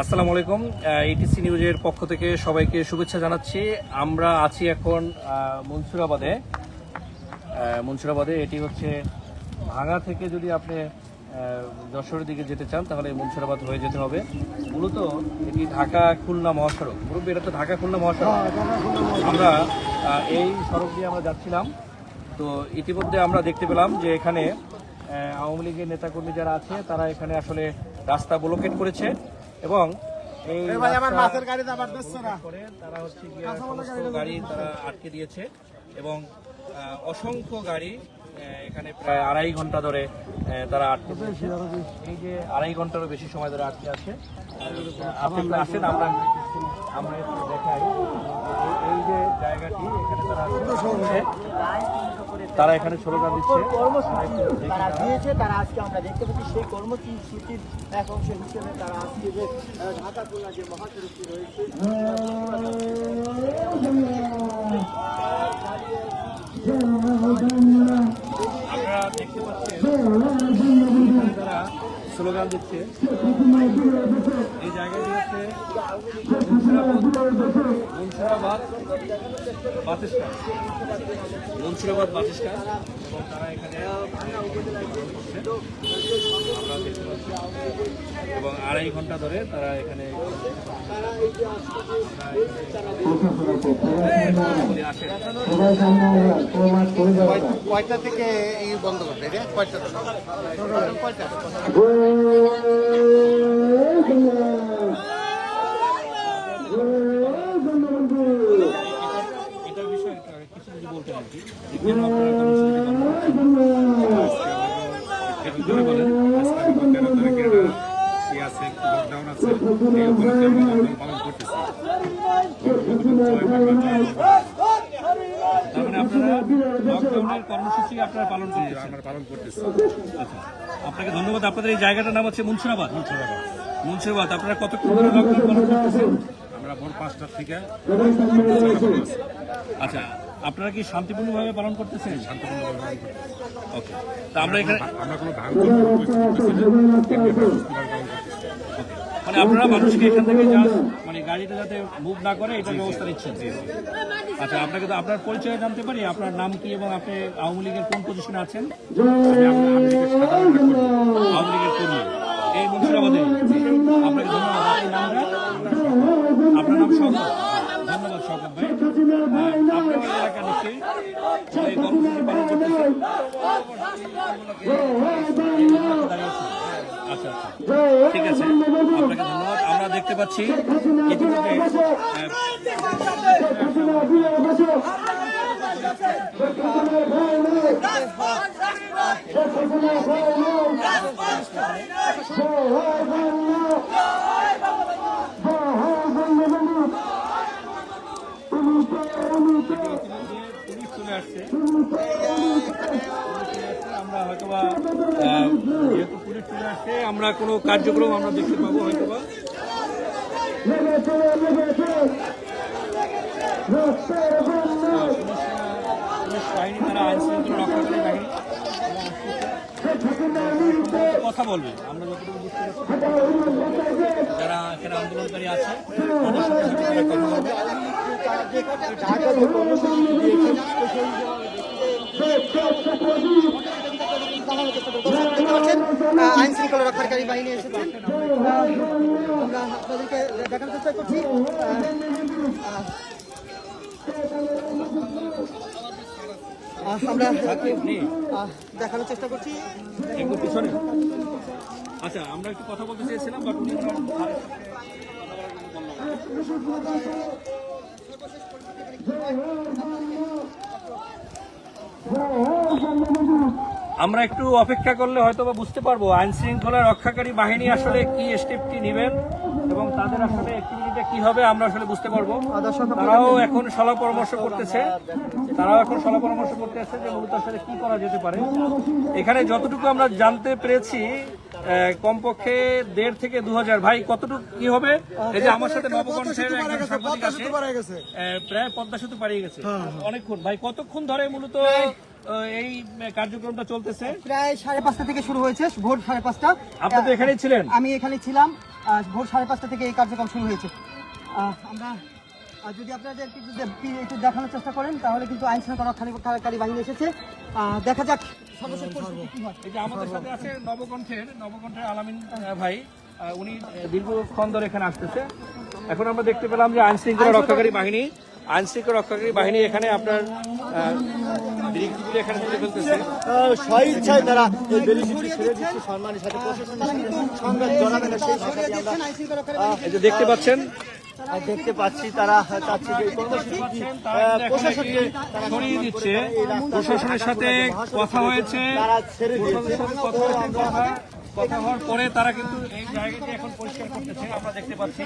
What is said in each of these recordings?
আসসালামু আলাইকুম। ইটিসি নিউজের পক্ষ থেকে সবাইকে শুভেচ্ছা জানাচ্ছি। আমরা আছি এখন মনসুরাবাদে। মনসুরাবাদে এটি হচ্ছে ভাঙা থেকে যদি আপনি যশোরের দিকে যেতে চান তাহলে মনসুরাবাদ হয়ে যেতে হবে। মূলত এটি ঢাকা খুলনা মহাসড়ক। মুরব্বী এটা তো ঢাকা খুলনা মহাসড়ক। আমরা এই সড়ক দিয়ে আমরা যাচ্ছিলাম। তো ইতিমধ্যে আমরা দেখতে পেলাম যে এখানে আওয়ামী লীগের নেতাকর্মী যারা আছে তারা এখানে আসলে রাস্তা ব্লকেট করেছে এবং এই তারা হচ্ছে গাড়ি তারা আটকে দিয়েছে এবং অসংখ্য গাড়ি এখানে প্রায় আড়াই ঘণ্টা ধরে তারা আটকে এই যে আড়াই ঘন্টারও বেশি সময় ধরে আটকে আছে। আহ, আপনি একটু আসেন আমরা আমরা দেখাই। এই- যে জায়গাটি এখানে তারা তারা এখানে স্লোগান দিচ্ছে। কর্মসূচি তারা দিয়েছে তারা আজকে আমরা দেখতে পাচ্ছি সেই কর্মসূচির এক অংশ হিসেবে তারা আজকে যে ঢাকা খোলা যে মহাসড়কটি রয়েছে আমরা দেখতে পাচ্ছি তারা স্লোগান দিচ্ছে। এই জায়গাটি হচ্ছে মুন্সিরাবাদ স্ট্যান্ড মুন্সিরাবাদ বাস এবং তারা এখানে। এবং আড়াই ঘণ্টা ধরে তারা এখানে কয়টা থেকে এই বন্ধ করবে? কয়টা? কয়টা? লকডাউন আছে এই উপলক্ষে আমরা পালন করতেছি তার মানে আপনারা লকডাউনের কর্মসূচি আপনারা পালন করছেন আমরা পালন করতেছি। আচ্ছা আপনাকে ধন্যবাদ। আপনাদের এই জায়গাটার নাম হচ্ছে মুন্সিরাবাদ? মুন্সিরাবাদ। মুন্সিরাবাদ আপনারা কতক্ষণ ধরে লকডাউন পালন করতেছেন? আমরা ভোর পাঁচটার থেকে আচ্ছা আপনারা কি শান্তিপূর্ণভাবে পালন করতেছেন? শান্তিপূর্ণভাবে পালন করতেছি। ওকে তা আমরা এখানে আমরা কোনো ভাঙচুর করতেছি না এমনি ব্যবস্থাপনা পালন করতেছি মানে আপনারা মানুষকে এখান থেকে মানে গাড়িটা যাতে মুভ না করে এটা ব্যবস্থা নিচ্ছেন। আচ্ছা আপনাকে তো আপনার পরিচয় জানতে পারি আপনার নাম কি এবং আপনি আওয়ামী লীগের কোন পজিশনে আছেন? আওয়ামী লীগের কর্মী। এই মুন্সিরাবাদে আপনাকে ধন্যবাদ আপনার নামটা আপনার নাম শওকত ধন্যবাদ শওকত ভাই। আপনার এলাকা নিশ্চয়ই এই কর্মসূচি পালন করতেছেন দাঁড়িয়েছেন। আচ্ছা আচ্ছা। ঠিক আছে। আমরা দেখতে পাচ্ছি আমরা হয়তোবা আহ, চলে আমরা কোনো কার্যক্রম আমরা দেখতে পাবো পুলিশ বাহিনী তারা কথা বলবে। আমরা যতটুকু বুঝতে পারছি যারা এখানে আন্দোলনকারী আছে কথা ঢাকা যে কর্মসূচি দিয়েছে আইন শৃঙ্খলা রক্ষাকারী বাহিনী এসেছেন। আমরা আপনাদেরকে দেখানোর চেষ্টা করছি। আমরা দেখানোর চেষ্টা করছি। পিছনে। আচ্ছা আমরা একটু কথা বলতে চেয়েছিলাম বাট উনি ওনার ভাইয়ের সাথে কথা বলার জন্য বললাম। আমরা একটু অপেক্ষা করলে হয়তো বা বুঝতে পারব আইন শৃঙ্খলা রক্ষাকারী বাহিনী আসলে কি স্টেপটি নেবেন এবং তাদের আসলে কি হবে আমরা আসলে বুঝতে পারব। তারাও এখন সলা পরামর্শ করতেছে, তারাও এখন সলা পরামর্শ করতেছে যে মূলত আসলে কি করা যেতে পারে। এখানে যতটুকু আমরা জানতে পেরেছি কমপক্ষে দেড় থেকে দু হাজার। ভাই কতটুকু কি হবে? এই যে আমার সাথে নবকণ্ঠের প্রায় পদ্মা সেতু পাড়িয়ে গেছে। অনেকক্ষণ। ভাই কতক্ষণ ধরে মূলত এই কার্যক্রমটা চলতেছে? প্রায় সাড়ে পাঁচটা থেকে শুরু হয়েছে ভোর সাড়ে পাঁচটা। আপনি তো এখানেই ছিলেন। আমি এখানে ছিলাম। ভোর সাড়ে পাঁচটা থেকে এই কার্যক্রম শুরু হয়েছে। আমরা যদি আপনাদের একটু দেখানোর চেষ্টা করেন তাহলে কিন্তু আইন শৃঙ্খলা রক্ষাকারী বাহিনী এসেছে। দেখা যাক সর্বশেষ পরিস্থিতি কি হয়? এই যে আমাদের সাথে আছে নবকণ্ঠের নবকণ্ঠের আলামিন ভাই উনি আহ, দীর্ঘক্ষণ ধরে এখানে আসতেছে। এখন আমরা দেখতে পেলাম যে আইন শৃঙ্খলা রক্ষাকারী বাহিনী আইন শৃঙ্খলা রক্ষাকারী বাহিনী এখানে আপনার এখানে তুলে ফেলতেছে স্বইচ্ছায় তারা এই ছেড়ে দিচ্ছে সম্মানের সাথে প্রশাসনের সেই আমরা দেখতে পাচ্ছেন দেখতে পাচ্ছি তারা চাচ্ছে যে কর্মসূচি প্রশাসনকে সরিয়ে দিচ্ছে। প্রশাসনের সাথে কথা হয়েছে। তারা ছেড়ে দিয়েছে। কথা হওয়ার পরে তারা কিন্তু এই জায়গাটি এখন পরিষ্কার করতেছে। আমরা দেখতে পাচ্ছি।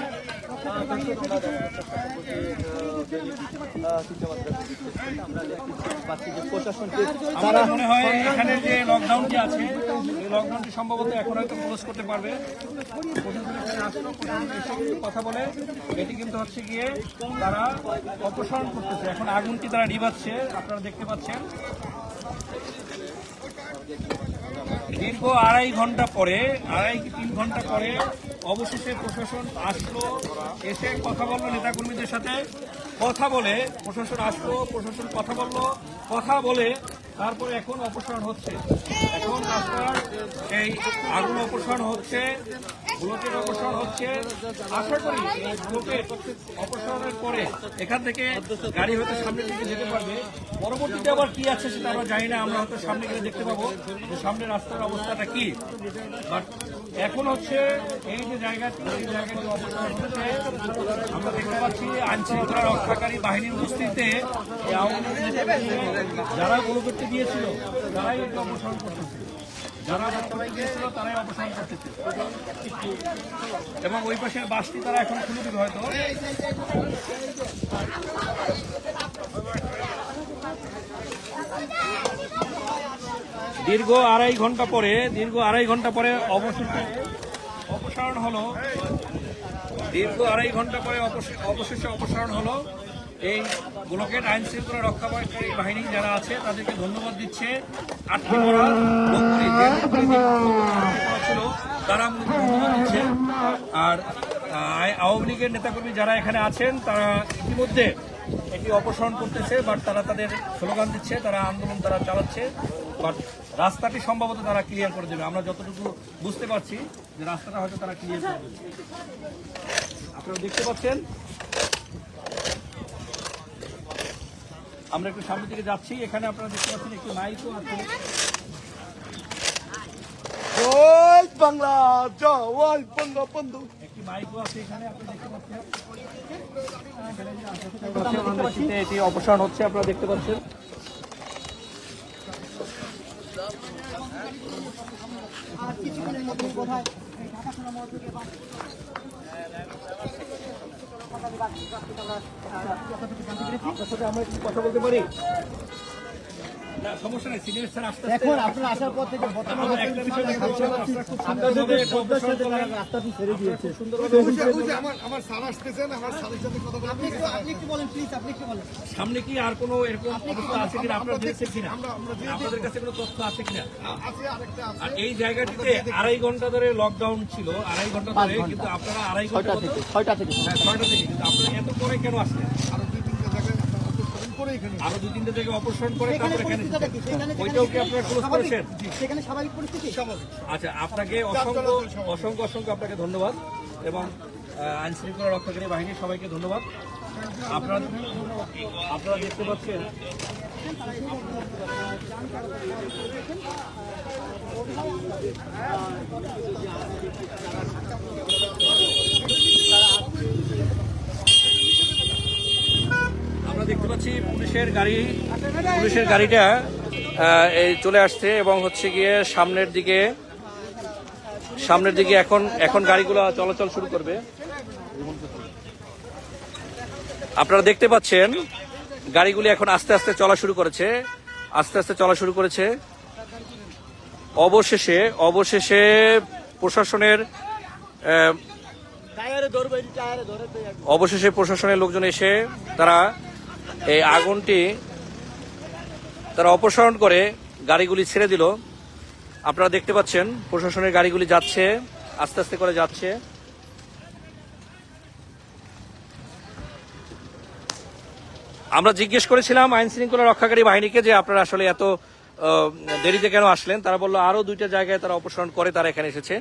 আমার মনে হয় এখানে যে লকডাউনটি আছে এই লকডাউনটি সম্ভবত এখন হয়তো ক্লোজ করতে পারবে। কথা বলে, এটি কিন্তু হচ্ছে গিয়ে তারা অপসারণ করতেছে। এখন আগুনটি তারা নিভাচ্ছে, আপনারা দেখতে পাচ্ছেন। দীর্ঘ আড়াই ঘণ্টা পরে, আড়াই তিন ঘণ্টা পরে অবশেষে প্রশাসন আসলো, এসে কথা বলল নেতাকর্মীদের সাথে, কথা বলে প্রশাসন আসলো, প্রশাসন কথা বলল, কথা বলে তারপরে এখন অপসারণ হচ্ছে। এখন রাস্তার এই আগুন অপসারণ হচ্ছে ব্লকের অপসারণ হচ্ছে। আশা করি ব্লকের অপসারণের পরে এখান থেকে গাড়ি হয়তো সামনের দিকে যেতে পারবে। পরবর্তীতে আবার কি আছে সেটা আমরা জানি না, আমরা হয়তো সামনে গেলে দেখতে পাবো যে সামনে রাস্তার অবস্থাটা কি। বাট এখন হচ্ছে এই যে জায়গাটি এই জায়গাটি অপসারণ হচ্ছে, আমরা দেখতে পাচ্ছি আইন শৃঙ্খলা রক্ষাকারী বাহিনীর উপস্থিতিতে যারা গোল গিয়েছিল, তারাই অপসারণ করতেছে। যারা এবং ওই পাশের বাসটি তারা এখন খুলে দিবে হয়তো। দীর্ঘ আড়াই ঘণ্টা পরে, দীর্ঘ আড়াই ঘণ্টা পরে অবশেষে অপসারণ হলো। দীর্ঘ আড়াই ঘণ্টা পরে অবশ- অবশেষে অপসারণ হলো। এই ব্লকের আইন শৃঙ্খলা রক্ষাকারী বাহিনী যারা আছে, তাদেরকে ধন্যবাদ দিচ্ছে। ছিল, তারা ধন্যবাদ আর আওয়ামী লীগের নেতাকর্মী যারা এখানে আছেন, তারা ইতিমধ্যে এটি অপসারণ করতেছে বাট তারা তাদের স্লোগান দিচ্ছে, তারা আন্দোলন তারা চালাচ্ছে। বাট রাস্তাটি সম্ভবত তারা ক্লিয়ার করে দেবে। আমরা যতটুকু বুঝতে পারছি যে রাস্তাটা হয়তো তারা ক্লিয়ার করে দেবে। আপনারা দেখতে পাচ্ছেন আমরা একটু সামনের দিকে যাচ্ছি এখানে আপনারা দেখতে পাচ্ছেন একটু মাইকও আছে। জয় বাংলা জয় বঙ্গবন্ধু। একটি মাইকও আছে এখানে আপনারা দেখতে পাচ্ছেন। এটি অপসারণ হচ্ছে আপনারা দেখতে পাচ্ছেন। আর কিছুক্ষণের মধ্যে বোধ হয় ঢাকা সোনা মোড় কথা বলতে পারি? এখন আপনারা আসার পর থেকে বর্তমানে সামনে কি আর কোনো এরকম অবস্থা আছে কিনা? আপনারা দেখছেন কিনা? আপনাদের কাছে কোনো তথ্য আছে কিনা? আছে আরেকটা আছে। আর এই জায়গাটিতে আড়াই ঘণ্টা ধরে লকডাউন ছিল আড়াই ঘণ্টা ধরে কিন্তু আপনারা আড়াই ঘণ্টা ছয়টা থেকে ছয়টা থেকে। হ্যাঁ, ছয়টা থেকে কিন্তু আপনারা এত পরে কেন আসলেন আরও দুই তিনটা জায়গায় আপনারা অপসারণ করে এখানে আরও দু তিনটে থেকে অপসারণ করে তারপরে এখানে ওইটাও কি আপনারা ক্লোজ করেছেন? সেখানে স্বাভাবিক পরিস্থিতি? আচ্ছা আপনাকে অসংখ্য অসংখ্য অসংখ্য আপনাকে ধন্যবাদ এবং আইন শৃঙ্খলা রক্ষাকারী বাহিনীর সবাইকে ধন্যবাদ। আপনারা আপনারা দেখতে পাচ্ছেন আমরা দেখতে পাচ্ছি পুলিশের গাড়ি পুলিশের গাড়িটা এই চলে আসছে এবং হচ্ছে গিয়ে সামনের দিকে সামনের দিকে এখন এখন গাড়িগুলো চলাচল শুরু করবে। আপনারা দেখতে পাচ্ছেন গাড়িগুলি এখন আস্তে আস্তে চলা শুরু করেছে আস্তে আস্তে চলা শুরু করেছে। অবশেষে অবশেষে প্রশাসনের অবশেষে প্রশাসনের লোকজন এসে তারা এই আগুনটি তারা অপসারণ করে গাড়িগুলি ছেড়ে দিল। আপনারা দেখতে পাচ্ছেন, প্রশাসনের গাড়িগুলি যাচ্ছে, আস্তে আস্তে করে যাচ্ছে। আমরা জিজ্ঞেস করেছিলাম আইন শৃঙ্খলা রক্ষাকারী বাহিনীকে যে আপনারা আসলে এত দেরিতে কেন আসলেন, তারা বলল আরও দুইটা জায়গায় তারা অপসারণ করে তারা এখানে এসেছে।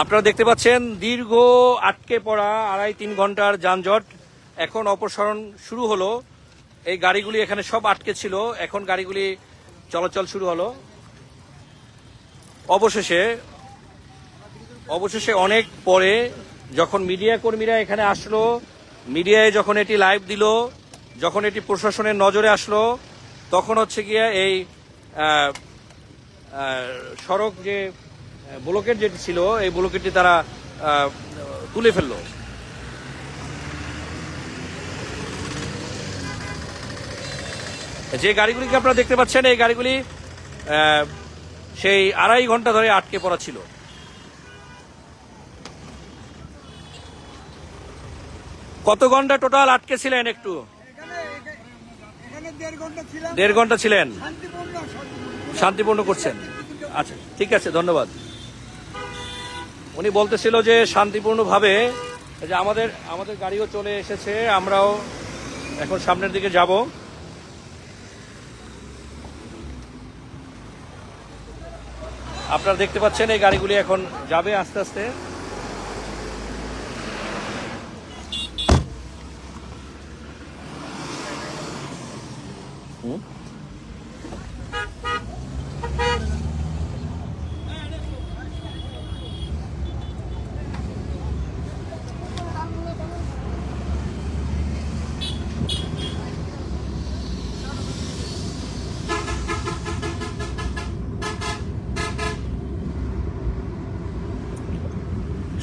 আপনারা দেখতে পাচ্ছেন দীর্ঘ আটকে পড়া আড়াই তিন ঘণ্টার যানজট। এখন অপসারণ শুরু হলো। এই গাড়িগুলি এখানে সব আটকে ছিল। এখন গাড়িগুলি চলাচল শুরু হলো। অবশেষে অবশেষে অনেক পরে যখন মিডিয়া কর্মীরা এখানে আসলো, মিডিয়ায় যখন এটি লাইভ দিল, যখন এটি প্রশাসনের নজরে আসলো, তখন হচ্ছে গিয়ে এই সড়ক যে ব্লকেট যেটি ছিল এই ব্লকেটটি তারা তুলে ফেলল। যে গাড়িগুলিকে আপনারা দেখতে পাচ্ছেন এই গাড়িগুলি সেই আড়াই ঘণ্টা ধরে আটকে পড়া ছিল। কত ঘণ্টা টোটাল আটকে ছিলেন একটু? দেড় ঘণ্টা ছিলেন? শান্তিপূর্ণ করছেন। আচ্ছা ঠিক আছে ধন্যবাদ। উনি বলতেছিল যে শান্তিপূর্ণভাবে যে আমাদের আমাদের গাড়িও চলে এসেছে, আমরাও এখন সামনের দিকে যাব। আপনারা দেখতে পাচ্ছেন এই গাড়িগুলি এখন যাবে আস্তে আস্তে।